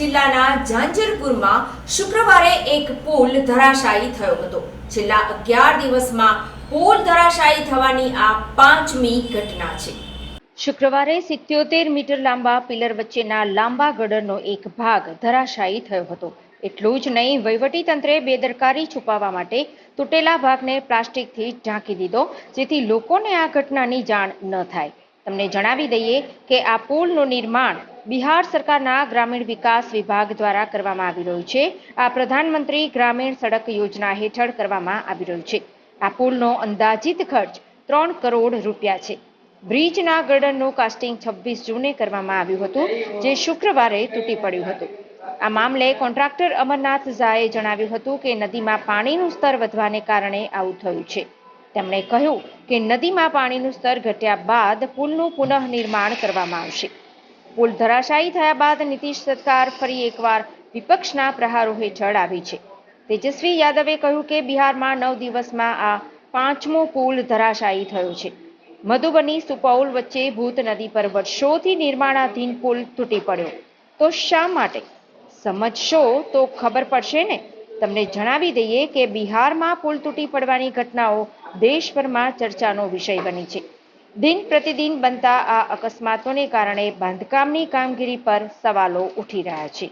જિલ્લાના ઝાંઝરપુરમાં શુક્રવારે એક પુલ ધરાશાયી થયો હતો. છેલ્લા અગિયાર દિવસમાં પુલ ધરાશાયી થવાની આ પાંચમી ઘટના છે. શુક્રવારે સિત્યોતેર મીટર લાંબા પિલર વચ્ચેના લાંબા ગડરનો એક ભાગ ધરાશાયી થયો હતો. એટલું જ નહીં, વહીવટી તંત્રે બેદરકારી છુપાવવા માટે તૂટેલા ભાગને પ્લાસ્ટિકથી ઢાંકી દીધો, જેથી લોકોને આ ઘટનાની જાણ ન થાય. તમને જણાવી દઈએ કે આ પુલનું નિર્માણ બિહાર સરકારના ગ્રામીણ વિકાસ વિભાગ દ્વારા કરવામાં આવી રહ્યું છે. આ પ્રધાનમંત્રી ગ્રામીણ સડક યોજના હેઠળ કરવામાં આવી રહ્યું છે. આ પુલનો અંદાજિત ખર્ચ ત્રણ કરોડ રૂપિયા છે. બ્રિજના ગર્ડનનું કાસ્ટિંગ છવ્વીસ જૂને કરવામાં આવ્યું હતું, જે શુક્રવારે તૂટી પડ્યું હતું. આ મામલે કોન્ટ્રાક્ટર અમરનાથ ઝાએ જણાવ્યું હતું કે નદીમાં પાણીનું સ્તર વધવાને કારણે આવું થયું છે. તેમણે કહ્યું કે નદીમાં પાણીનું સ્તર ઘટ્યા બાદ પુલનું પુનઃનિર્માણ કરવામાં આવશે. પુલ ધરાશાયી થયા બાદ નીતિશ સરકાર ફરી એકવાર વિપક્ષના પ્રહારો હેઠળ આવી છે. તેજસ્વી યાદવે કહ્યું કે બિહારમાં નવ દિવસમાં આ પાંચમો પુલ ધરાશાયી થયો છે. મધુબની, સુપૌલ વચ્ચે ભૂત નદી પર વર્ષોથી નિર્માણાધીન પુલ તૂટી પડ્યો. તો શા માટે? સમજશો તો ખબર પડશે ને? તમને જણાવી દઈએ કે બિહારમાં પુલ તૂટી પડવાની ઘટનાઓ દેશભરમાં ચર્ચાનો વિષય બની છે. દિન પ્રતિદિન બનતા આ અકસ્માતોને કારણે બાંધકામની કામગીરી પર સવાલો ઉઠી રહ્યા છે.